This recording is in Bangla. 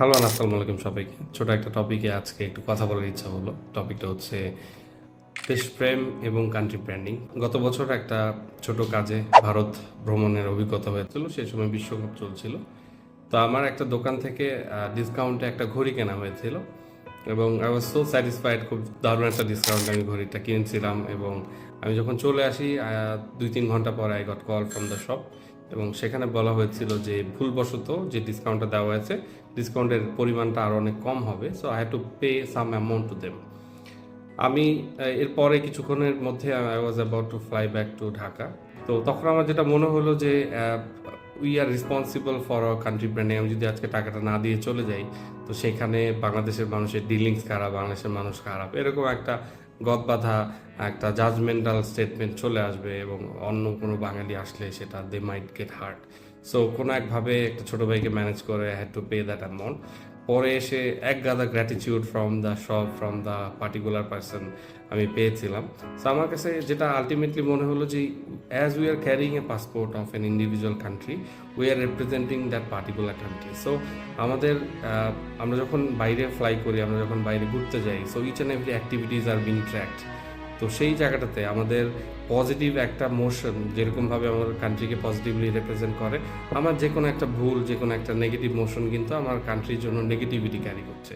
হ্যালো আসসালামু আলাইকুম সবাইকে। ছোট একটা টপিকে আজকে একটু কথা বলার ইচ্ছা হলো। টপিকটা হচ্ছে দেশপ্রেম এবং কান্ট্রি ব্র্যান্ডিং গত বছর একটা ছোট কাজে ভারত ভ্রমণের অভিজ্ঞতা হয়েছিল সেই সময় বিশ্বকাপ চলছিল। তো আমার একটা দোকান থেকে ডিসকাউন্টে একটা ঘড়ি কেনা হয়েছিল এবং আই ওয়াজ সো স্যাটিসফাইড খুব দারুণ একটা ডিসকাউন্টে আমি ঘড়িটা কিনেছিলাম এবং আমি যখন চলে আসি দুই তিন ঘণ্টা পরে I got call from the shop এবং সেখানে বলা হয়েছিল যে ভুলবশত যে ডিসকাউন্টটা দেওয়া হয়েছে ডিসকাউন্টের পরিমাণটা আরও অনেক কম হবে so I have to pay some amount to them আমি এরপরে কিছুক্ষণের মধ্যে I was about to fly back to Dhaka তো তখন আমার যেটা মনে হলো যে we are responsible for our country ব্র্যান্ডে আমি যদি আজকে টাকাটা না দিয়ে চলে যাই, তো সেখানে বাংলাদেশের মানুষের ডিলিংস খারাপ, বাংলাদেশের মানুষ খারাপ। এরকম একটা গদ বাঁধা একটা জাজমেন্টাল স্টেটমেন্ট চলে আসবে এবং অন্য কোনো বাঙালি আসলে সেটা they might get hurt so কোনো একভাবে একটা ছোটো ভাইকে ম্যানেজ করে had to pay that amount পরে এসে এক গাদা gratitude from the shop from the particular person আমি পেয়েছিলাম। সো আমার কাছে যেটা আলটিমেটলি মনে হলো যে as we are carrying a passport of an individual country we are representing that particular country so আমাদের আমরা যখন বাইরে ফ্লাই করি, আমরা যখন বাইরে ঘুরতে যাই so each and every activities are being tracked তো সেই জায়গাটাতে আমাদের পজিটিভ একটা মোশন যেরকমভাবে আমার কান্ট্রিকে পজিটিভলি রিপ্রেজেন্ট করে, আমার যে কোনো একটা ভুল যে কোনো একটা নেগেটিভ মোশন কিন্তু আমার কান্ট্রির জন্য নেগেটিভিটি ক্যারি করছে।